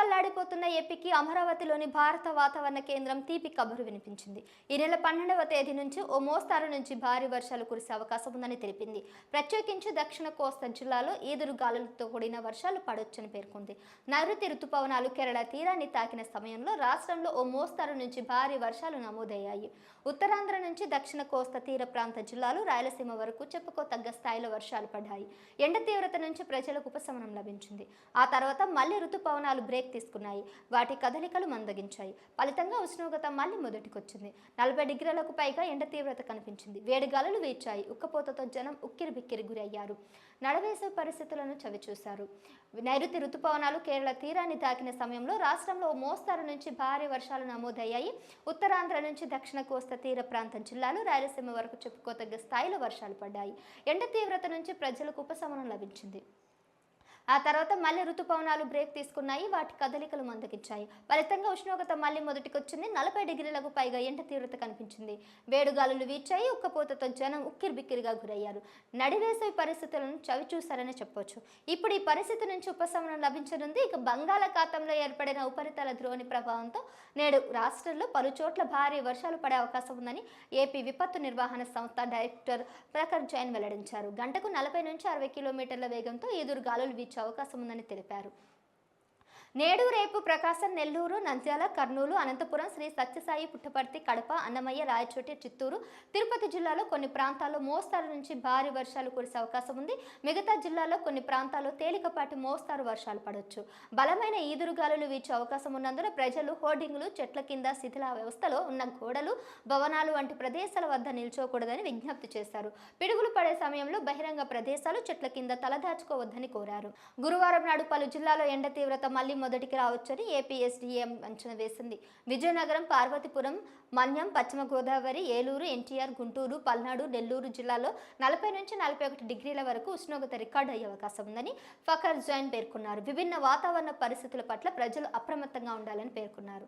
అల్లాడిపోతున్న ఏపీకి అమరావతిలోని భారత వాతావరణ కేంద్రం తీపి కబురు వినిపించింది. ఈ నెల పన్నెండవ తేదీ నుంచి ఓ మోస్తారు నుంచి భారీ వర్షాలు కురిసే అవకాశం ఉందని తెలిపింది. ప్రత్యేకించి దక్షిణ కోస్తా జిల్లాలో ఈదురు గాలులతో కూడిన వర్షాలు పడొచ్చని పేర్కొంది. నైరుతి రుతుపవనాలు కేరళ తీరాన్ని తాకిన సమయంలో రాష్ట్రంలో ఓ మోస్తారు నుంచి భారీ వర్షాలు నమోదయ్యాయి. ఉత్తరాంధ్ర నుంచి దక్షిణ కోస్తా తీర ప్రాంత జిల్లాలు రాయలసీమ వరకు చెప్పుకోతగ్గ స్థాయిలో వర్షాలు పడ్డాయి. ఎండ తీవ్రత నుంచి ప్రజలకు ఉపశమనం లభించింది. ఆ తర్వాత మళ్ళీ ఋతుపవనాలు బ్రేక్ తీసుకున్నాయి. వాటి కదలికలు మందగించాయి. ఫలితంగా ఉష్ణోగ్రత మళ్ళీ మొదటికొచ్చింది. నలభై డిగ్రీలకు పైగా ఎండ తీవ్రత కనిపించింది. వేడి గాలులు వీచాయి. ఉక్కపోతతో జనం ఉక్కిరి బిక్కిరి గురయ్యారు. నడవేసే పరిస్థితులను చవిచూశారు. నైరుతి ఋతుపవనాలు కేరళ తీరాన్ని తాకిన సమయంలో రాష్ట్రంలో ఓ మోస్తారు నుంచి భారీ వర్షాలు నమోదయ్యాయి. ఉత్తరాంధ్ర నుంచి దక్షిణ కోస్తా తీర ప్రాంతం జిల్లాలు రాయలసీమ వరకు చెప్పుకోతగ్గ స్థాయిలో వర్షాలు పడ్డాయి. ఎండ తీవ్రత నుంచి ప్రజలకు ఉపశమనం లభించింది. ఆ తర్వాత మళ్ళీ ఋతుపవనాలు బ్రేక్ తీసుకున్నాయి వాటి కదలికలు మందగించాయి. ఫలితంగా ఉష్ణోగ్రత మళ్ళీ మొదటికొచ్చింది. నలభై డిగ్రీలకు పైగా ఎండ తీవ్రత కనిపించింది. వేడుగాలులు వీచాయి. ఉక్కపోతతో జనం ఉక్కిరి బిక్కిరిగా గురయ్యారు నడివేసవి పరిస్థితులను చవిచూశారని చెప్పొచ్చు. ఇప్పుడు ఈ పరిస్థితి నుంచి ఉపశమనం లభించనుంది. ఇక బంగాళాఖాతంలో ఏర్పడిన ఉపరితల ద్రోణి ప్రభావంతో నేడు రాష్ట్రంలో పలు చోట్ల భారీ వర్షాలు పడే అవకాశం ఉందని ఏపీ విపత్తు నిర్వహణ సంస్థ డైరెక్టర్ ప్రఖర్ జైన్ వెల్లడించారు. గంటకు నలభై నుంచి అరవై కిలోమీటర్ల వేగంతో ఎదురు గాలులు వీచే అవకాశం ఉందని తెలిపారు. నేడు రేపు ప్రకాశం నెల్లూరు నంద్యాల కర్నూలు అనంతపురం శ్రీ సత్యసాయి పుట్టపర్తి కడప అన్నమయ్య రాయచోటి చిత్తూరు తిరుపతి జిల్లాలో కొన్ని ప్రాంతాల్లో మోస్తారు నుంచి భారీ వర్షాలు కురిసే అవకాశం ఉంది. మిగతా జిల్లాలో కొన్ని ప్రాంతాల్లో తేలికపాటి మోస్తారు వర్షాలు పడవచ్చు బలమైన ఈదురుగాలులు వీచే అవకాశం ఉన్నందున ప్రజలు హోర్డింగ్లు చెట్ల కింద శిథిల వ్యవస్థలో ఉన్న గోడలు భవనాలు వంటి ప్రదేశాల వద్ద నిల్చోకూడదని విజ్ఞప్తి చేశారు. పిడుగులు పడే సమయంలో బహిరంగ ప్రదేశాలు చెట్ల కింద తలదాచుకోవద్దని కోరారు. గురువారం నాడు పలు జిల్లాలో ఎండ తీవ్రత మళ్ళీ మొదటికి రావచ్చని ఏపీ అంచనా వేసింది. విజయనగరం పార్వతీపురం మన్యం పశ్చిమ గోదావరి ఏలూరు ఎన్టీఆర్ గుంటూరు పల్నాడు నెల్లూరు జిల్లాలో నలభై నుంచి నలభై ఒకటి డిగ్రీల వరకు ఉష్ణోగ్రత రికార్డు అయ్యే అవకాశం ఉందని ఫకర్ జైన్ పేర్కొన్నారు. విభిన్న వాతావరణ పరిస్థితుల పట్ల ప్రజలు అప్రమత్తంగా ఉండాలని పేర్కొన్నారు.